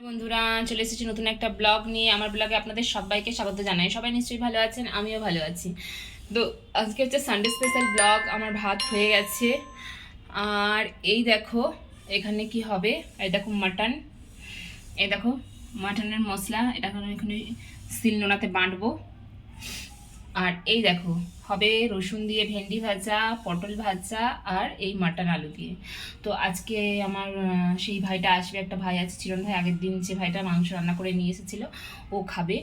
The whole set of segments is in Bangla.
বন্ধুরা, চলে এসেছি নতুন একটা ব্লগ নিয়ে। আমার ব্লগে আপনাদের সবাইকে স্বাগত জানাই। সবাই নিশ্চয়ই ভালো আছেন, আমিও ভালো আছি। তো আজকে হচ্ছে সানডে স্পেশাল ব্লগ, আমার ভাত হয়ে গেছে। আর এই দেখো, এখানে কি হবে? এই দেখো মাটন এই দেখো মাটনের মশলা। এটা এখন এখানে শিল নোনাতে বাঁটবো। আর এই দেখো, হবে রসুন দিয়ে ভেন্ডি ভাজা, পটল ভাজা আর এই মাটন আলু দিয়ে। তো আজকে আমার সেই ভাইটা আসবে, একটা ভাই আছে, চিরন ভাই, আগের দিন যে ভাইটা মাংস রান্না করে নিয়ে এসেছিল, ও খাবে।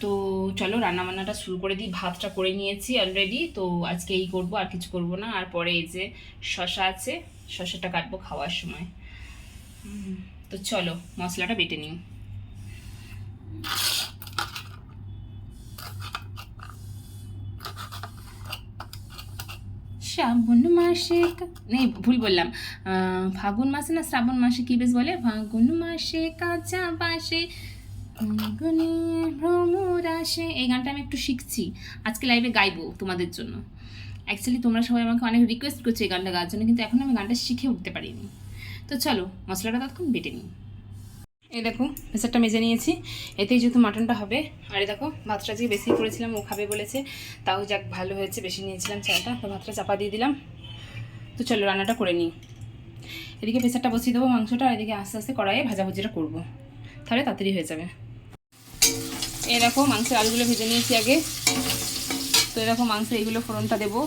তো চলো রান্না বান্নাটা শুরু করে দিই, ভাতটা করে নিয়েছি অলরেডি তো আজকে এই করব, আর কিছু করব না। আর পরে এই যে শশা আছে শশাটা কাটবো খাওয়ার সময়। তো চলো, মশলাটা বেটে নিই। শ্রাবণ মাসে নেই, ভুল বললাম। ফাগুন মাসে না শ্রাবণ মাসে কি বেশ বলে? ফাগুন মাসে কাঁচা বাসে ভ্রমর আসে। এই গানটা আমি একটু শিখছি। আজকে লাইভে গাইবো তোমাদের জন্য। অ্যাকচুয়ালি তোমরা সবাই আমাকে অনেক রিকোয়েস্ট করছ এই গানটা গাওয়ার জন্য, কিন্তু এখন আমি গানটা শিখে উঠতে পারিনি। তো চলো, মশলাটা ততক্ষণ বেটে নিই। এই দেখো প্রেসারটা মেজে নিয়েছি। এতেই যেহেতু মাটনটা হবে, আর দেখো, ভাতটা আজকে বেশি করেছিলাম, ও খাবে বলেছে। তাও যাক, ভালো হয়েছে, বেশি নিয়েছিলাম চালটা। তো ভাতটা চাপা দিয়ে দিলাম। তো চলো, রান্নাটা করে নিই। এদিকে প্রেসারটা বসিয়ে দেবো মাংসটা, আর এদিকে আস্তে আস্তে কড়াইয়ে ভাজাভুজিটা করব। তাহলে তাড়াতাড়ি হয়ে যাবে। এই দেখো, মাংসের আলুগুলো ভেজে নিয়েছি আগে। তো এরকম মাংস এইগুলো ফোড়নটা দেবো।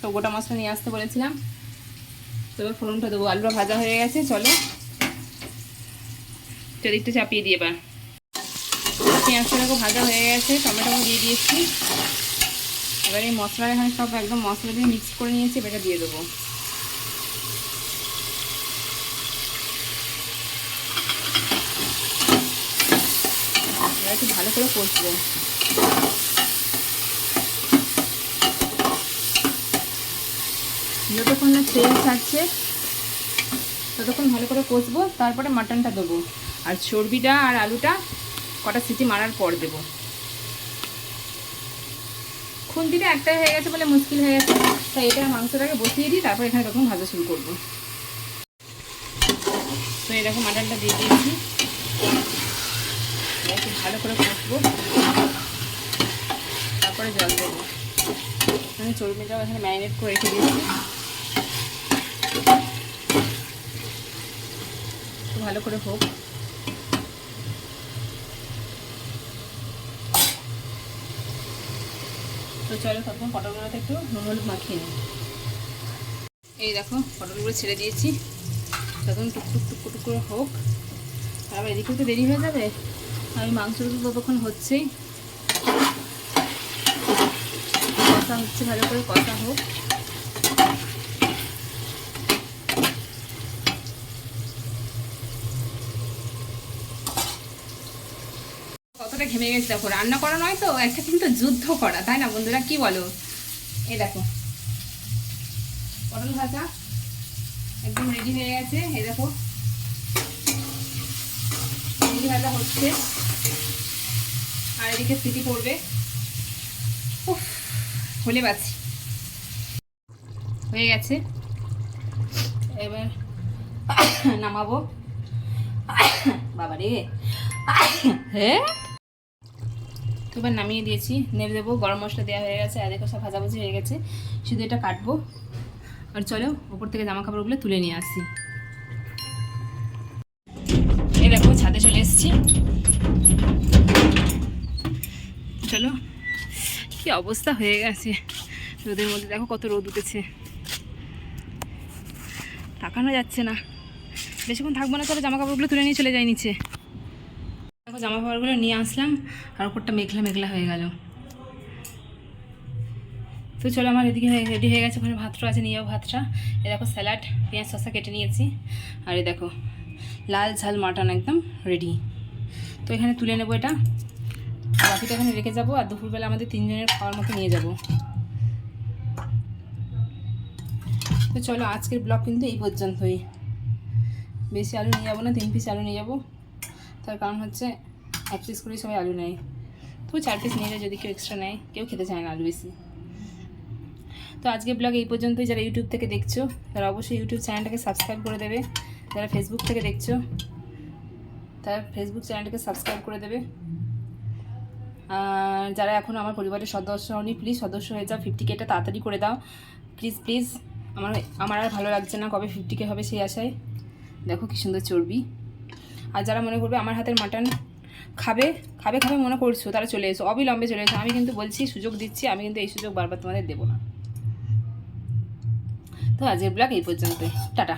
তো গোটা মাছটা নিয়ে আসতে বলেছিলাম। তো এবার ফোড়নটা দেবো। আলুটা ভাজা হয়ে গেছে, চলো। চারিদিকটা চাপিয়ে দিয়ে এবার। পেঁয়াজটা দেখো ভাজা হয়ে গেছে টমেটো দিয়ে দিয়েছি। এবার এই মশলা এখানে সব একদম মশলা দিয়ে মিক্স করে নিয়েছি এবার দিয়ে দেবো। একটু ভালো করে কষবো। যতক্ষণ না তেল ছাড়ছে, ততক্ষণ ভালো করে কষবো, তারপরে মাটনটা দেবো। আর চর্বিটা আর আলুটা কটা সিটি মারার পর দেবো। খুন্তিটা একটাই হয়ে গেছে বলে মুশকিল হয়ে গেছে, তাই এটা মাংসটাকে বসিয়ে দিই, তারপর এখানে তখন ভাজা শুরু করব। তো এরকম মাটনটা দিয়ে দিয়েছি। একটু ভালো করে কষবো। তারপরে জল দেবো। আমি চর্বিটাও এখানে ম্যারিনেট করে রেখে দিয়েছি। একটু ভালো করে হোক। চলো তখন পটলগুলোতে একটু নুন হলুদ মাখিয়ে নিই। এই দেখো, পটলগুলো ছেড়ে দিয়েছি। তখন টুকটুক টুক টুকরো করে হোক। তারপর এদিকেও তো দেরি হয়ে যাবে? আমি মাংসটা তো ততক্ষণ হচ্ছেই। কষা হচ্ছে, ভালো করে কষা হোক। কতটা ঘেমে গেছে দেখো রান্না করা নয় তো একটা কিন্তু যুদ্ধ করা তাই না বন্ধুরা? কি বলো? এ দেখো পটল ভাজা একদম রেডি হয়ে গেছে এ দেখো রেডি ভাজা হচ্ছে আর এদিকে সিটি পড়বে। উফ, হলে বাছি হয়ে গেছে। এবার নামাবো। বাবা রে হ্যাঁ? তো নামিয়ে দিয়েছি। নেড়ে দেবো, গরম মশলা দেওয়া হয়ে গেছে, আর দেখো সব ভাজাভুজি হয়ে গেছে। শুধু এটা কাটবো। আর চলো, ওপর থেকে জামা কাপড়গুলো তুলে নিয়ে আসি। এই দেখো, ছাদে চলে এসেছি। চলো, কি অবস্থা হয়ে গেছে। রোদের মধ্যে দেখো কত রোদ উঠেছে। তাকানো যাচ্ছে না। বেশিক্ষণ থাকব না, চলো জামা কাপড়গুলো তুলে নিয়ে চলে যাই নিচে। দেখো জামা কাপড়গুলো নিয়ে আসলাম, আর ওপরটা মেঘলা মেঘলা হয়ে গেল। তো চলো আমার এদিকে রেডি হয়ে গেছে, ওখানে ভাতটা আছে, নিয়ে যাব ভাতটা। এ দেখো স্যালাড, পেঁয়াজ শসা কেটে নিয়েছি, আর এই দেখো লাল ঝাল মাটন একদম রেডি তো এখানে তুলে নেব এটা। বাকিটা এখানে রেখে যাব, আর দুপুরবেলা আমাদের তিনজনের খাওয়ার মতো নিয়ে যাব। তো চলো আজকের ব্লগ কিন্তু এই পর্যন্তই। বেশি আলু নিয়ে যাব না, তিন পিস আলু নিয়ে যাব। তার কারণ হচ্ছে এক পিস করেই সবাই আলু নেয়। তো চার পিস নিয়ে যায় যদি কেউ এক্সট্রা নেয়, কেউ খেতে চায় না আলু বেশি। তো আজকে ব্লগ এই পর্যন্তই। যারা ইউটিউব থেকে দেখছ, তারা অবশ্যই ইউটিউব চ্যানেলটাকে সাবস্ক্রাইব করে দেবে। যারা ফেসবুক থেকে দেখছ, তারা ফেসবুক চ্যানেলটাকে সাবস্ক্রাইব করে দেবে। যারা এখন আমার পরিবারের সদস্য হয়নি প্লিজ সদস্য হয়ে যাও। ফিফটি কেটা তাড়াতাড়ি করে দাও। প্লিজ প্লিজ আমার আমার আর ভালো লাগছে না কবে ফিফটি কে হবে সেই আশায়। দেখো কী সুন্দর চর্বি। আর যারা মনে করবে আমার হাতের মাটন খাবে খাবে খাবে, মনে করছ, তারা চলে এসো। অবিলম্বে চলে এসো। আমি কিন্তু বলছি, সুযোগ দিচ্ছি, আমি কিন্তু এই সুযোগ বারবার তোমাদের দেবো না। তো আজকের ব্লগ এই পর্যন্তই। টাটা।